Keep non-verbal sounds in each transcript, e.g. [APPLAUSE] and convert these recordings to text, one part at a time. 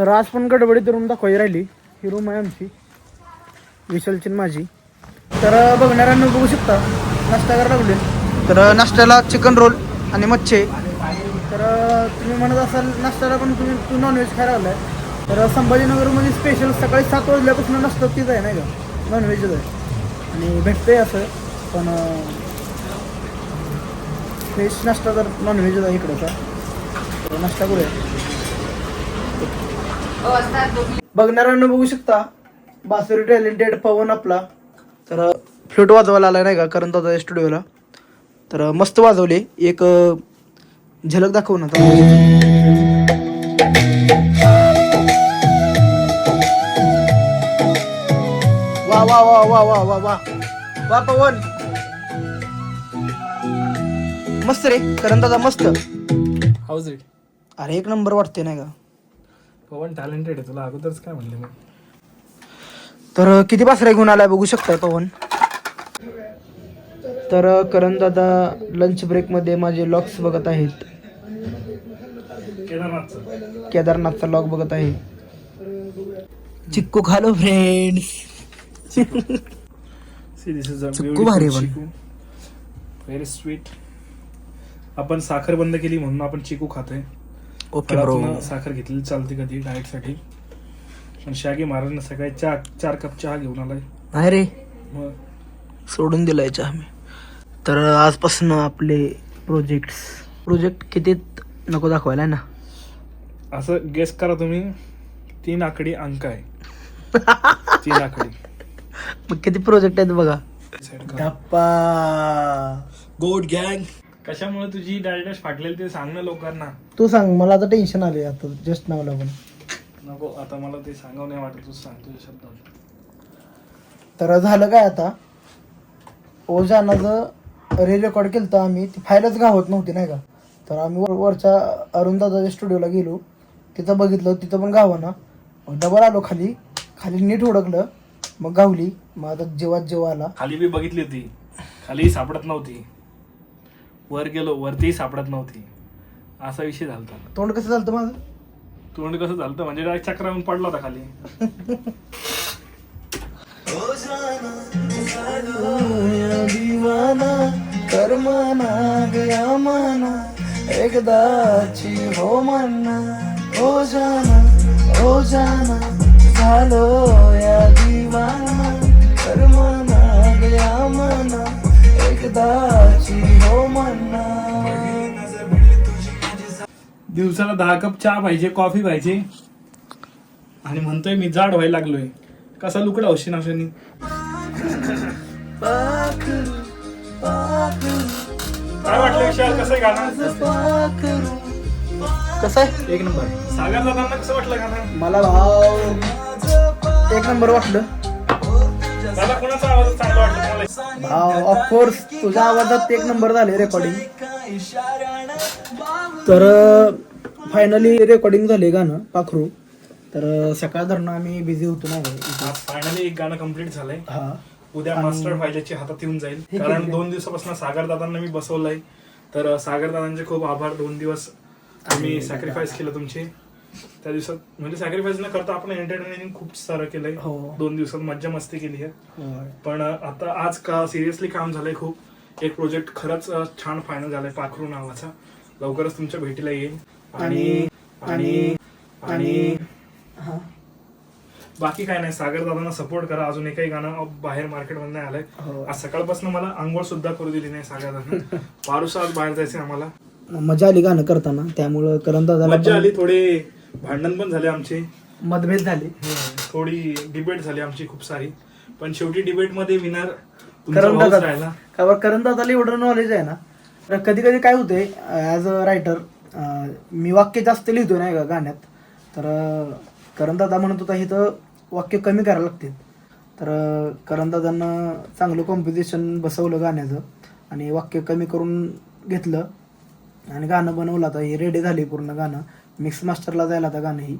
तर आज पण गडबडीत रूम दाखवायची राहिली. ही रूम आहे आमची. विशालची माझी. तर बघणाऱ्यांना बघू शकता. नाश्ता करायला लागले तर नाश्त्याला चिकन रोल आणि मच्छी. तर तुम्ही म्हणत असाल नाश्त्याला पण तुम्ही तू नॉनव्हेज खायला आलाय तर संभाजीनगरमध्ये स्पेशल सकाळी सात वाजल्यापासून नाश्ता तीच आहे नाही का? नॉनव्हेजच आहे. आणि भेटतंय असं पण फ्रेश नाश्ता तर नॉनव्हेजच आहे इकडचा तर नाश्ता करूया. बघणाऱ्यांना बघू शकता. बासुरी टॅलेंटेड पवन आपला. तर फ्लूट वाजवायला आला नाही का? करण दादा स्टुडिओला तर मस्त वाजवले. एक झलक दाखव ना. आता. वा वा वा वा वा वा वा. वा पवन. मस्त रे. करण दादा मस्त. हाऊस इट अरे एक नंबर वाटते नाही का? पवन टॅलेंटेड आहे तुला अगोदरच काय म्हणले मी? तर किती पासऱ्या घेऊन आलाय बघू शकताय पवन? तर करण दादा लंच ब्रेकमध्ये माझे लॉक्स बघत आहेत. केदारनाथचं. केदारनाथचा लॉक बघत आहे. चिक्कू खालो फ्रेंड्स इज चिक्कू भारी पण. व्हेरी स्वीट आपण साखर बंद केली म्हणून आपण चिकू खातोय. ओके ब्रो साखर घेतलेली चालते कधी डाएटसाठी पण शागी महाराजनं सकाळी चार चार कप चहा घेऊन आलाय. नाही रे. मग? सोडून दिलाय चहा मी. तर आजपासून आपले प्रोजेक्ट प्रोजेक्ट किती नको दाखवायला ना. असं गेस करा तुम्ही. तीन आकडी अंक आहे. [LAUGHS] तीन आकडी. मग किती प्रोजेक्ट आहेत बघा. गप्पा. गोड गँग कशामुळे तुझी डायट फाटलेली ते सांग ना लोकांना. तू सांग मला आता टेन्शन आले आता जस्ट नावला पण. नको आता मला ते सांगावं नाही वाटत तू सांग तुझ्या शब्दात तर झालं काय आता? ओझानाचं रे रेकॉर्ड केलं तर आम्ही ती फाईलच गावत नव्हती नाही का? तर आम्ही वर- वरच्या अरुणदादाच्या स्टुडिओला गेलो तिथं बघितलं तिथं पण गावं ना मग डबल आलो खाली खाली नीट हुडकलं मग गावली. मग आता जेव्हा जेव्हा आला खाली बी बघितली होती. खाली सापडत नव्हती. वर गेलो वरती सापडत नव्हती. असा विषय झालता. तोंड कसं झालं माझं? तोंड कसं झालं म्हणजे डायरेक्ट चक्रावून पडला होता खाली. दिवाना कर्माना गया माना एकदाची हो म्हणना हो जाना हो जाना. दहा कप चहा पाहिजे कॉफी पाहिजे. आणि म्हणतोय मी जाड व्हायला लागलोय. कसा लुकडा पाखरू पाखरू काय वाटलं विशाल? कसं आहे गाणं? पाखरू कसं आहे? एक नंबर. सागर दादांना कसं वाटलं गाणं? मला भाव एक नंबर वाटलं. दादा कोणाचा आवाज चांगला वाटलं तुम्हाला? भाव ऑफकोर्स तुझ्या आवाजात एक नंबर झाले रेकॉर्डिंग तर फायनली रेकॉर्डिंग झाले गाणं पाखरू. तर सकाळ धरणं आम्ही बिझी होतो ना आज फायनली एक गाणं कंप्लीट झालंय. हा. उद्या मास्टर फायल्याची हातात येऊन जाईल. कारण. दोन दिवसापासून सागर दादांना मी बसवलंय. तर सागर दादांचे खूप आभार. दोन दिवस आम्ही सॅक्रिफाईस केलं तुमचे. त्या दिवसात म्हणजे सॅक्रिफाईस न करता आपण एंटरटेनिंग खूप सारं केलंय. हो. दोन दिवसात मज्जा मस्ती केली आहे. पण आता आज का सिरियसली काम झालंय खूप. एक प्रोजेक्ट खरंच छान फायनल झालाय पाखरू नावाचा. लवकरच तुमच्या भेटीला येईल. आणि आणि आणि. हा. बाकी काय नाही सागर दादांना सपोर्ट करा. अजून एकही गाणं बाहेर मार्केटमध्ये नाही आलंय. हो. आज सकाळपासून मला आंघोळ सुद्धा करू दिली नाही सागर दादा पारुसा आज बाहेर जायचंय आम्हाला. मजा आली गाणं करताना. त्यामुळं करण दादाला मज्जा पण आली थोडे भांडण पण झाले आमचे. मतभेद झाले. थोडी डिबेट झाली आमची खूप सारी. पण शेवटी डिबेटमध्ये विनर करण दादा. राहिला. का करण दादाला एवढं नॉलेज आहे ना? कधी कधी काय होतंय ॲज अ रायटर मी वाक्य जास्त लिहितो नाही का गाण्यात. तर अं, करण दादा म्हणत होता इथं वाक्य कमी करायला लागतील. तर अं, करण दादांना चांगलं कॉम्पोजिशन बसवलं गाण्याचं आणि वाक्य कमी करून घेतलं. आणि गाणं बनवलं आता ही रेडी झाली पूर्ण गाणं. मिक्स मास्टरला जायला आता गाणं ही.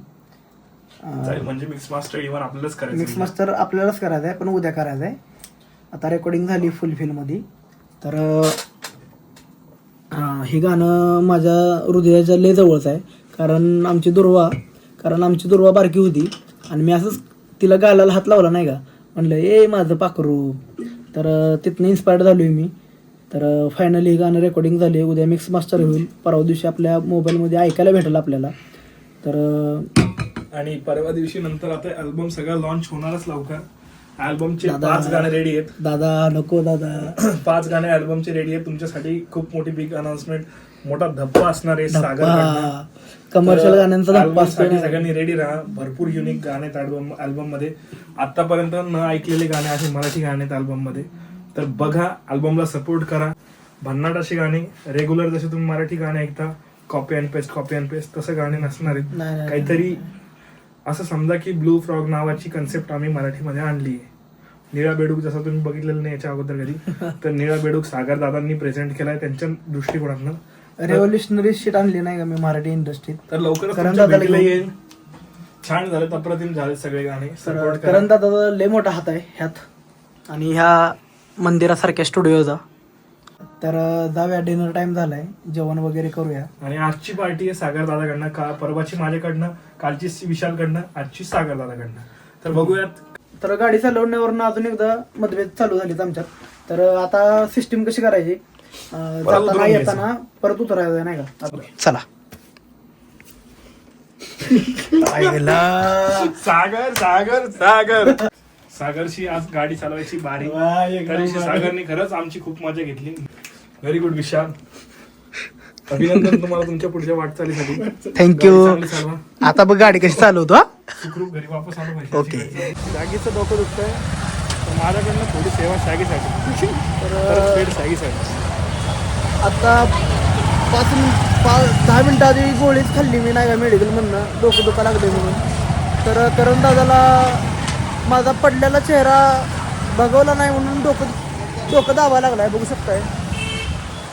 म्हणजे मिक्स मास्टर इव्हन आपल्यालाच मिक्स करायचं मास्टर आपल्यालाच करायचं आहे पण उद्या करायचं आहे आता रेकॉर्डिंग झाली फुल फिल्ममध्ये तर हे गाणं माझ्या हृदयाच्या लय जवळच आहे. कारण आमची दुर्वा कारण आमची दुर्वा बारकी होती. आणि मी असंच तिला गालाला हात लावला नाही का? म्हणलं ए माझं पाखरू. तर तिथनं इन्स्पायर्ड झालो आहे मी. तर फायनली गाणं रेकॉर्डिंग झाली. उद्या मिक्स मास्टर होईल. परवा दिवशी आपल्या मोबाईलमध्ये ऐकायला भेटेल आपल्याला. तर आणि परवा दिवशी नंतर आता अल्बम सगळा लॉन्च होणारच लवकर. अल्बमचे. पाच गाणे रेडी आहेत. दादा नको दादा. [CLEARS THROAT] पाच गाणे अल्बमचे रेडी आहेत. तुमच्यासाठी खूप मोठी बिग अनाउन्समेंट मोठा धप्पा असणार आहे सागर कमर्शियल गाण्यांचा. सगळ्यांनी रेडी राहा. भरपूर युनिक गाणे आहेत अल्बम अल्बममध्ये आतापर्यंत न ऐकलेले गाणे असे मराठी गाणे आहेत अल्बममध्ये तर बघा अल्बमला सपोर्ट करा. भन्नाट अशी गाणी. रेग्युलर जसे तुम्ही मराठी गाणे ऐकता copy and paste copy and paste तसं गाणे नसणार आहेत. काहीतरी असं समजा की ब्लू फ्रॉग नावाची कन्सेप्ट आम्ही मराठीमध्ये आणली आहे. निळा बेडूक जसं तुम्ही बघितलेलं नाही याच्या अगोदर कधी [LAUGHS] तर निळा बेडूक सागर दादांनी प्रेझेंट केलाय त्यांच्या दृष्टिकोनातनं. रेव्होल्युशनरी शीट आणली नाही का मी मराठी इंडस्ट्रीत तर लवकरच करण तुमच्या दादाला भेटीला घेऊन. येईल छान झाले अप्रतिम झाले सगळे गाणे. तर करा. करण दादा लय मोठा हात आहे ह्यात. आणि ह्या मंदिरासारख्या स्टुडिओचा. तर अं, जाऊया डिनर टाइम झालाय. जेवण वगैरे करूया. आणि आजची पार्टी आहे सागर दादाकडनं का परवाची माझ्याकडनं कालची विशालकडनं आजची सागर दादाकडनं. तर बघूयात तर गाडी चालवण्यावरनं अजून एकदा मतभेद चालू झालेत आमच्यात. तर आता सिस्टीम कशी करायची? अं, परत जाताना उतरून येताना परत उतरायचं नाही का? चला. सागर सागर सागर. सागरची आज गाडी चालवायची बारी. दिवशी सागरने खरंच आमची खूप मजा घेतली. Very good Vishal. अभिनंदन तुम्हाला तुमच्या पुढच्या वाटचालीसाठी. थँक्यू. आता बघ गाडी कशी चालवतो हा. घरी वापस आलो ओके. जागीचं डोकं दुखतंय. तर माझ्याकडनं थोडी सेवा शागीसाठी. तर पेड शागीसाठी. आता पाच मिनिट पाच दहा मिनिटं आधी गोळीच खाल्ली मी नाही का मेडिकल मधनं. डोकं दुखा लागले म्हणून. तर करण दादाला माझा पडलेला चेहरा बघवला नाही म्हणून डोकं डोकं दाबायला लागलाय बघू शकताय.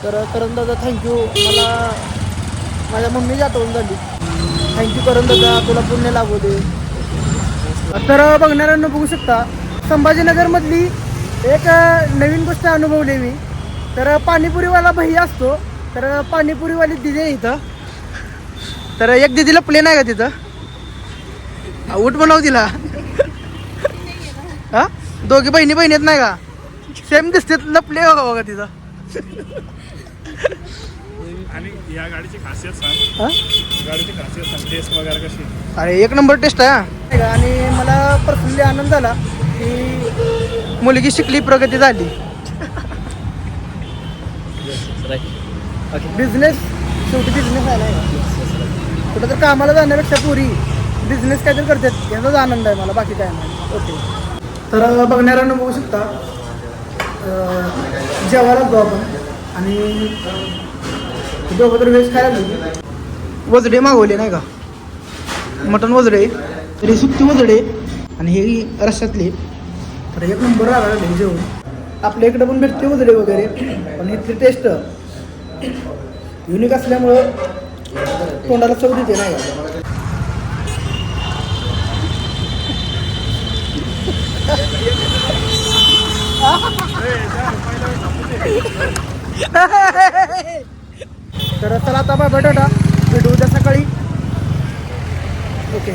तर करण दादा थँक्यू मला माझ्या मम्मीची आठवण झाली. थँक्यू करण दादा तुला पुण्य लागू दे तर बघणाऱ्यांना बघू शकता संभाजीनगरमधली एक नवीन गोष्ट अनुभवली मी. तर पाणीपुरीवाला भैया असतो. तर पाणीपुरीवाली दिदी आहे इथं. तर एक दिदीला प्लेन आहे का तिथं? उठ बोलाव तिला. हा? दोघी बहिणी बहिणी आहेत नाही का? सेम दिसते लपले हो बघा बघा तिथं? आणि या गाडीची खासियत सांग. हा? गाडीची खासियत सांग टेस्ट वगैरे कशी? अरे एक नंबर टेस्ट आहे हा. आणि मला पर्सनली आनंद झाला की मुलगी शिकली प्रगती झाली. बिझनेस शेवटी बिझनेस आहे कुठं तर कामाला जाण्यापेक्षा पुरी. बिझनेस काहीतरी करतात याचाच आनंद आहे मला बाकी काय नाही. ओके. तर बघणाऱ्यांना बघू शकता. अं, जेवायला जाऊ आपण. आणि दोघं व्हेज खायला वजडे मागवले नाही का? मटन वजडे तरी सुट्टी वजडे आणि हे रश्यातले तर एक नंबर राहिला जेवण आपल्या इकडे पण भेटते वजडे वगैरे पण इथली टेस्ट युनिक असल्यामुळं तोंडाला चव देते नाही का? [LAUGHS] तर चला आता बाय ना भेटू उद्या सकाळी. ओके.